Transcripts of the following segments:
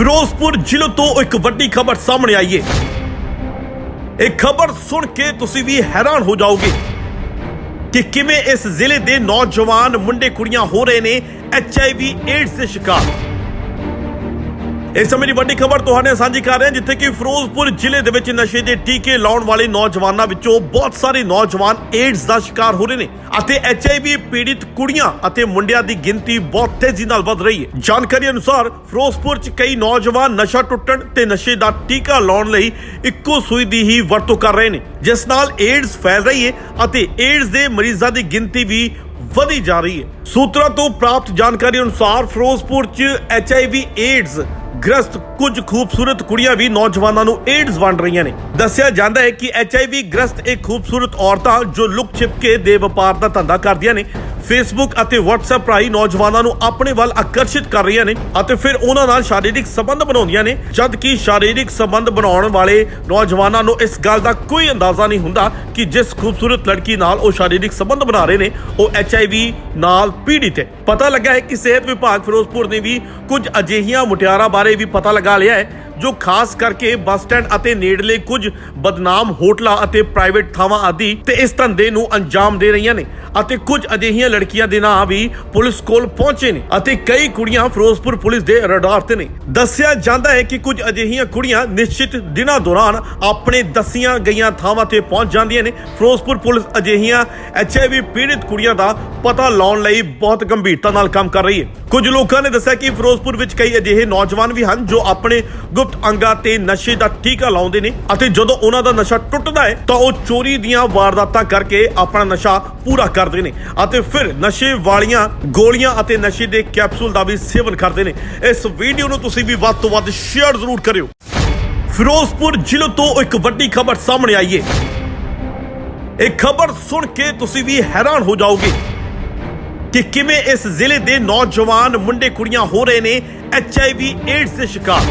ਫਿਰੋਜ਼ਪੁਰ ਜ਼ਿਲ੍ਹੇ ਤੋਂ ਇੱਕ ਵੱਡੀ ਖਬਰ ਸਾਹਮਣੇ ਆਈ ਹੈ ਇਹ ਖਬਰ ਸੁਣ ਕੇ ਤੁਸੀਂ ਵੀ ਹੈਰਾਨ ਹੋ ਜਾਓਗੇ ਕਿ ਕਿਵੇਂ ਇਸ ਜ਼ਿਲ੍ਹੇ ਦੇ ਨੌਜਵਾਨ ਮੁੰਡੇ ਕੁੜੀਆਂ ਹੋ ਰਹੇ ਨੇ ਐਚਆਈਵੀ ਏਡਸ ਦੇ ਸ਼ਿਕਾਰ। ਇਸ ਸਮੇਂ ਦੀ ਵੱਡੀ ਖਬਰ ਤੁਹਾਡੇ ਸਾਂਝੀ ਕਰ ਰਹੇ ਹਾਂ, ਜਿੱਥੇ ਕਿ ਫਿਰੋਜ਼ਪੁਰ ਜ਼ਿਲ੍ਹੇ ਦੇ ਵਿੱਚ ਨਸ਼ੇ ਦੇ ਟੀਕੇ ਲਾਉਣ ਵਾਲੇ ਨੌਜਵਾਨਾਂ ਵਿੱਚੋਂ ਬਹੁਤ ਸਾਰੇ ਨੌਜਵਾਨ ਏਡਸ ਦਾ ਸ਼ਿਕਾਰ ਹੋ ਰਹੇ ਨੇ ਅਤੇ ਐਚਆਈਵੀ ਪੀੜਿਤ ਕੁੜੀਆਂ ਅਤੇ ਮੁੰਡਿਆਂ ਦੀ ਗਿਣਤੀ ਬਹੁਤ ਤੇਜ਼ੀ ਨਾਲ ਵਧ ਰਹੀ ਹੈ। ਜਾਣਕਾਰੀ ਅਨੁਸਾਰ ਫਿਰੋਜ਼ਪੁਰ 'ਚ ਕਈ ਨੌਜਵਾਨ ਨਸ਼ਾ ਟੁੱਟਣ ਤੇ ਨਸ਼ੇ ਦਾ ਟੀਕਾ ਲਾਉਣ ਲਈ ਇੱਕੋ ਸੂਈ ਦੀ ਹੀ ਵਰਤੋਂ ਕਰ ਰਹੇ ਨੇ, ਜਿਸ ਨਾਲ ਏਡਸ ਫੈਲ ਰਹੀ ਹੈ ਅਤੇ ਏਡਸ ਦੇ ਮਰੀਜ਼ਾਂ ਦੀ ਗਿਣਤੀ ਵੀ ਵਧੀ ਜਾ ਰਹੀ ਹੈ। ਸੂਤਰਾਂ ਤੋਂ ਪ੍ਰਾਪਤ ਜਾਣਕਾਰੀ ਅਨੁਸਾਰ ਫਿਰੋਜ਼ਪੁਰ 'ਚ ਐਚਆਈਵੀ ਏਡਸ ਗ੍ਰਸਤ ਕੁਝ ਖੂਬਸੂਰਤ ਕੁੜੀਆਂ ਵੀ ਨੌਜਵਾਨਾਂ ਨੂੰ ਏਡਜ਼ ਵੰਡ ਰਹੀਆਂ ਨੇ। ਦੱਸਿਆ ਜਾਂਦਾ ਹੈ ਕਿ ਐਚਆਈਵੀ ਗ੍ਰਸਤ ਇਹ ਖੂਬਸੂਰਤ ਔਰਤਾਂ ਜੋ ਲੁਕ ਛਿਪ ਕੇ ਦੇ ਵਪਾਰ ਦਾ ਧੰਦਾ ਕਰਦੀਆਂ ਨੇ। ਫੇਸਬੁੱਕ ਅਤੇ WhatsApp ਰਾਹੀਂ ਨੌਜਵਾਨਾਂ ਨੂੰ ਆਪਣੇ ਵੱਲ ਆਕਰਸ਼ਿਤ ਕਰ ਰਹੀਆਂ ਨੇ ਅਤੇ ਫਿਰ ਉਹਨਾਂ ਨਾਲ ਸ਼ਾਰੀਰਿਕ ਸੰਬੰਧ ਬਣਾਉਂਦੀਆਂ ਨੇ ਜਦ ਕਿ ਸ਼ਾਰੀਰਿਕ ਸੰਬੰਧ ਬਣਾਉਣ ਵਾਲੇ ਨੌਜਵਾਨਾਂ ਨੂੰ ਇਸ ਗੱਲ ਦਾ ਕੋਈ ਅੰਦਾਜ਼ਾ ਨਹੀਂ ਹੁੰਦਾ ਕਿ ਜਿਸ ਖੂਬਸੂਰਤ ਲੜਕੀ ਨਾਲ ਉਹ ਸ਼ਾਰੀਰਿਕ ਸੰਬੰਧ ਬਣਾ ਰਹੇ ਨੇ, ਉਹ ਐਚਆਈਵੀ ਨਾਲ ਪੀੜਿਤ ਹੈ। ਪਤਾ ਲੱਗਾ ਹੈ ਕਿ ਸਿਹਤ ਵਿਭਾਗ ਫਿਰੋਜ਼ਪੁਰ ਨੇ ਵੀ ਕੁਝ ਅਜਿਹੀਆਂ ਮੁਟਿਆਰਾਂ ਬਾਰੇ ਵੀ ਪਤਾ ਲਗਾ ਲਿਆ ਹੈ ਜੋ ਖਾਸ ਕਰਕੇ ਬੱਸ ਸਟੈਂਡ ਅਤੇ ਨੇੜਲੇ ਕੁਝ ਬਦਨਾਮ ਹੋਟਲਾਂ ਅਤੇ ਪ੍ਰਾਈਵੇਟ ਥਾਵਾਂ ਆਦਿ ਤੇ ਇਸ ਧੰਦੇ ਨੂੰ ਅੰਜਾਮ ਦੇ ਰਹੀਆਂ ਨੇ ਅਤੇ ਕੁਝ ਅਜਿਹੀਆਂ ਲੜਕੀਆਂ ਦੇ ਨਾਂ ਵੀ ਪੁਲਿਸ ਕੋਲ ਪਹੁੰਚੇ ਨੇ ਅਤੇ ਕਈ ਕੁੜੀਆਂ ਫਿਰੋਜ਼ਪੁਰ ਪੁਲਿਸ ਦੇ ਰਡਾਰ ਤੇ ਨੇ। ਦੱਸਿਆ ਜਾਂਦਾ ਹੈ ਕਿ ਕੁਝ ਅਜਿਹੀਆਂ ਕੁੜੀਆਂ ਨਿਸ਼ਚਿਤ ਦਿਨਾਂ ਦੌਰਾਨ ਆਪਣੇ ਦੱਸੀਆਂ ਗਈਆਂ ਥਾਵਾਂ ਤੇ ਪਹੁੰਚ ਜਾਂਦੀਆਂ ਨੇ। ਫਿਰੋਜ਼ਪੁਰ ਪੁਲਿਸ ਅਜਿਹੀਆਂ ਐਚਆਈਵੀ ਪੀੜਿਤ ਕੁੜੀਆਂ ਦਾ ਪਤਾ ਲਾਉਣ ਲਈ ਬਹੁਤ ਗੰਭੀਰਤਾ ਨਾਲ ਕੰਮ ਕਰ ਰਹੀ ਹੈ। ਕੁਝ ਲੋਕਾਂ ਨੇ ਦੱਸਿਆ ਕਿ ਫਿਰੋਜ਼ਪੁਰ ਵਿੱਚ ਕਈ ਅਜਿਹੇ ਨੌਜਵਾਨ ਵੀ ਹਨ ਜੋ ਆਪਣੇ ਗੁਪਤ ਅੰਗਾਂ ਤੇ ਨਸ਼ੇ ਦਾ ਟੀਕਾ ਲਾਉਂਦੇ ਨੇ ਅਤੇ ਜਦੋਂ ਉਹਨਾਂ ਦਾ ਨਸ਼ਾ ਟੁੱਟਦਾ ਹੈ ਤਾਂ ਉਹ ਚੋਰੀ ਦੀਆਂ ਵਾਰਦਾਤਾਂ ਕਰਕੇ ਆਪਣਾ ਨਸ਼ਾ ਪੂਰਾ ਕਰਦੇ ਨੇ ਅਤੇ ਫਿਰ ਨਸ਼ੇ ਵਾਲੀਆਂ ਗੋਲੀਆਂ ਅਤੇ ਨਸ਼ੇ ਦੇ ਕੈਪਸੂਲ ਦਾ ਵੀ ਸੇਵਨ ਕਰਦੇ ਨੇ। ਇਸ ਵੀਡੀਓ ਨੂੰ ਤੁਸੀਂ ਵੀ ਵੱਧ ਤੋਂ ਵੱਧ ਸ਼ੇਅਰ ਜ਼ਰੂਰ ਕਰਿਓ। ਫਿਰੋਜ਼ਪੁਰ ਜ਼ਿਲ੍ਹੇ ਤੋਂ ਇੱਕ ਵੱਡੀ ਖਬਰ ਸਾਹਮਣੇ ਆਈ ਹੈ ਇਹ ਖਬਰ ਸੁਣ ਕੇ ਤੁਸੀਂ ਵੀ ਹੈਰਾਨ ਹੋ ਜਾਓਗੇ ਕਿ ਕਿਵੇਂ ਇਸ ਜ਼ਿਲ੍ਹੇ ਦੇ ਨੌਜਵਾਨ ਮੁੰਡੇ ਕੁੜੀਆਂ ਹੋ ਰਹੇ ਨੇ ਐਚਆਈਵੀ ਏਡਸ ਦੇ ਸ਼ਿਕਾਰ।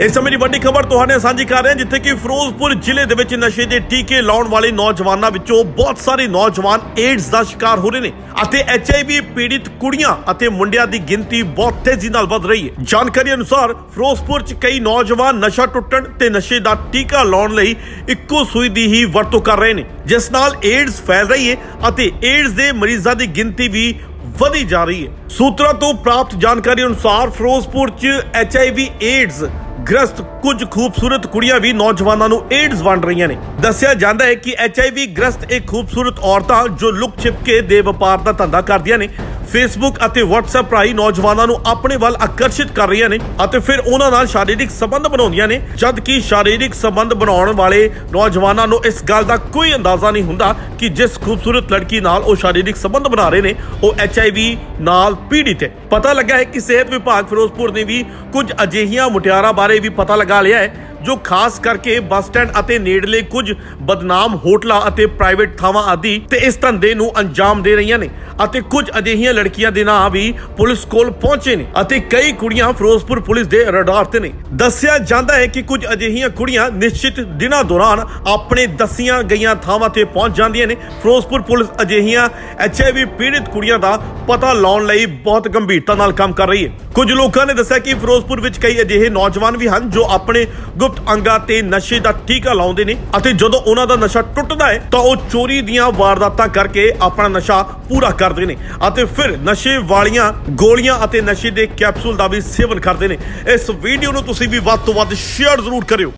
ਇਸ ਸਮੇਂ ਦੀ ਵੱਡੀ ਖਬਰ ਤੁਹਾਡੇ ਸਾਂਝੀ ਕਰ ਰਹੇ ਹਾਂ, ਜਿੱਥੇ ਕਿ ਫਿਰੋਜ਼ਪੁਰ ਜ਼ਿਲ੍ਹੇ ਦੇ ਵਿੱਚ ਨਸ਼ੇ ਦੇ ਟੀਕੇ ਲਾਉਣ ਵਾਲੇ ਨੌਜਵਾਨਾਂ ਵਿੱਚੋਂ ਬਹੁਤ ਸਾਰੇ ਨੌਜਵਾਨ ਏਡਸ ਦਾ ਸ਼ਿਕਾਰ ਹੋ ਰਹੇ ਨੇ ਅਤੇ ਐਚਆਈਵੀ ਪੀੜਿਤ ਕੁੜੀਆਂ ਅਤੇ ਮੁੰਡਿਆਂ ਦੀ ਗਿਣਤੀ ਬਹੁਤ ਤੇਜ਼ੀ ਨਾਲ ਵਧ ਰਹੀ ਹੈ। ਜਾਣਕਾਰੀ ਅਨੁਸਾਰ ਫਿਰੋਜ਼ਪੁਰ 'ਚ ਕਈ ਨੌਜਵਾਨ ਨਸ਼ਾ ਟੁੱਟਣ ਤੇ ਨਸ਼ੇ ਦਾ ਟੀਕਾ ਲਾਉਣ ਲਈ ਇੱਕੋ ਸੂਈ ਦੀ ਹੀ ਵਰਤੋਂ ਕਰ ਰਹੇ ਨੇ, ਜਿਸ ਨਾਲ ਏਡਸ ਫੈਲ ਰਹੀ ਹੈ ਅਤੇ ਏਡਸ ਦੇ ਮਰੀਜ਼ਾਂ ਦੀ ਗਿਣਤੀ ਵੀ ਵਧੀ ਜਾ ਰਹੀ ਹੈ। ਸੂਤਰਾਂ ਤੋਂ ਪ੍ਰਾਪਤ ਜਾਣਕਾਰੀ ਅਨੁਸਾਰ ਫਿਰੋਜ਼ਪੁਰ 'ਚ ਐਚਆਈਵੀ ਏਡਸ ਗ੍ਰਸਤ ਕੁਝ ਖੂਬਸੂਰਤ ਕੁੜੀਆਂ ਵੀ ਨੌਜਵਾਨਾਂ ਨੂੰ ਏਡਜ਼ ਵੰਡ ਰਹੀਆਂ ਨੇ। ਦੱਸਿਆ ਜਾਂਦਾ ਹੈ ਕਿ ਐਚਆਈਵੀ ਗ੍ਰਸਤ ਇਹ ਖੂਬਸੂਰਤ ਔਰਤਾਂ ਜੋ ਲੁਕ ਛਿਪ ਕੇ ਦੇ ਵਪਾਰ ਦਾ ਧੰਦਾ ਕਰਦੀਆਂ ਨੇ। ਫੇਸਬੁੱਕ ਅਤੇ WhatsApp ਰਾਹੀਂ ਨੌਜਵਾਨਾਂ ਨੂੰ ਆਪਣੇ ਵੱਲ ਆਕਰਸ਼ਿਤ ਕਰ ਰਹੀਆਂ ਨੇ ਅਤੇ ਫਿਰ ਉਹਨਾਂ ਨਾਲ ਸ਼ਾਰੀਰਿਕ ਸੰਬੰਧ ਬਣਾਉਂਦੀਆਂ ਨੇ ਜਦ ਕਿ ਸ਼ਾਰੀਰਿਕ ਸੰਬੰਧ ਬਣਾਉਣ ਵਾਲੇ ਨੌਜਵਾਨਾਂ ਨੂੰ ਇਸ ਗੱਲ ਦਾ ਕੋਈ ਅੰਦਾਜ਼ਾ ਨਹੀਂ ਹੁੰਦਾ ਕਿ ਜਿਸ ਖੂਬਸੂਰਤ ਲੜਕੀ ਨਾਲ ਉਹ ਸ਼ਾਰੀਰਿਕ ਸੰਬੰਧ ਬਣਾ ਰਹੇ ਨੇ, ਉਹ ਐਚਆਈਵੀ ਨਾਲ ਪੀੜਿਤ ਹੈ। ਪਤਾ ਲੱਗਾ ਹੈ ਕਿ ਸਿਹਤ ਵਿਭਾਗ ਫਿਰੋਜ਼ਪੁਰ ਨੇ ਵੀ ਕੁਝ ਅਜਿਹੀਆਂ ਮੁਟਿਆਰਾਂ ਬਾਰੇ ਵੀ ਪਤਾ ਲਗਾ ਲਿਆ ਹੈ, ਜੋ ਖਾਸ ਕਰਕੇ ਬੱਸ ਸਟੈਂਡ ਅਤੇ ਨੇੜਲੇ ਕੁਝ ਬਦਨਾਮ ਹੋਟਲਾਂ ਅਤੇ ਪ੍ਰਾਈਵੇਟ ਥਾਵਾਂ ਆਦਿ ਤੇ ਇਸ ਧੰਦੇ ਨੂੰ ਅੰਜਾਮ ਦੇ ਰਹੀਆਂ ਨੇ। ਅਤੇ ਕੁਝ ਅਜਿਹੀਆਂ ਲੜਕੀਆਂ ਦੇ ਨਾਂ ਵੀ ਪੁਲਿਸ ਕੋਲ ਪਹੁੰਚੇ ਨੇ ਅਤੇ ਕਈ ਕੁੜੀਆਂ ਫਿਰੋਜ਼ਪੁਰ ਪੁਲਿਸ ਦੇ ਰਡਾਰ ਤੇ ਨੇ। ਦੱਸਿਆ ਜਾਂਦਾ ਹੈ ਕਿ ਕੁਝ ਅਜਿਹੀਆਂ ਕੁੜੀਆਂ ਨਿਸ਼ਚਿਤ ਦਿਨਾਂ ਦੌਰਾਨ ਆਪਣੇ ਦੱਸੀਆਂ ਗਈਆਂ ਥਾਵਾਂ ਤੇ ਪਹੁੰਚ ਜਾਂਦੀਆਂ ਨੇ। ਫਿਰੋਜ਼ਪੁਰ ਪੁਲਿਸ ਅਜਿਹੀਆਂ ਐਚਆਈਵੀ ਪੀੜਿਤ ਕੁੜੀਆਂ ਦਾ ਪਤਾ ਲਾਉਣ ਲਈ ਬਹੁਤ ਗੰਭੀਰਤਾ ਨਾਲ ਕੰਮ ਕਰ ਰਹੀ ਹੈ। ਕੁਝ ਲੋਕਾਂ ਨੇ ਦੱਸਿਆ ਕਿ ਫਿਰੋਜ਼ਪੁਰ ਵਿੱਚ ਕਈ ਅਜਿਹੇ ਨੌਜਵਾਨ ਵੀ ਹਨ ਜੋ ਆਪਣੇ ਗੁਪਤ ਅੰਗਾਂ ਤੇ ਨਸ਼ੇ ਦਾ ਟੀਕਾ ਲਾਉਂਦੇ ਨੇ ਅਤੇ ਜਦੋਂ ਉਹਨਾਂ ਦਾ ਨਸ਼ਾ ਟੁੱਟਦਾ ਹੈ ਤਾਂ ਉਹ ਚੋਰੀ ਦੀਆਂ ਵਾਰਦਾਤਾਂ ਕਰਕੇ ਆਪਣਾ ਨਸ਼ਾ ਪੂਰਾ ਕਰਦੇ ਨੇ ਅਤੇ ਫਿਰ ਨਸ਼ੇ ਵਾਲੀਆਂ ਗੋਲੀਆਂ ਅਤੇ ਨਸ਼ੇ ਦੇ ਕੈਪਸੂਲ ਦਾ ਵੀ ਸੇਵਨ ਕਰਦੇ ਨੇ। ਇਸ ਵੀਡੀਓ ਨੂੰ ਤੁਸੀਂ ਵੀ ਵੱਧ ਤੋਂ ਵੱਧ ਸ਼ੇਅਰ ਜ਼ਰੂਰ ਕਰਿਓ।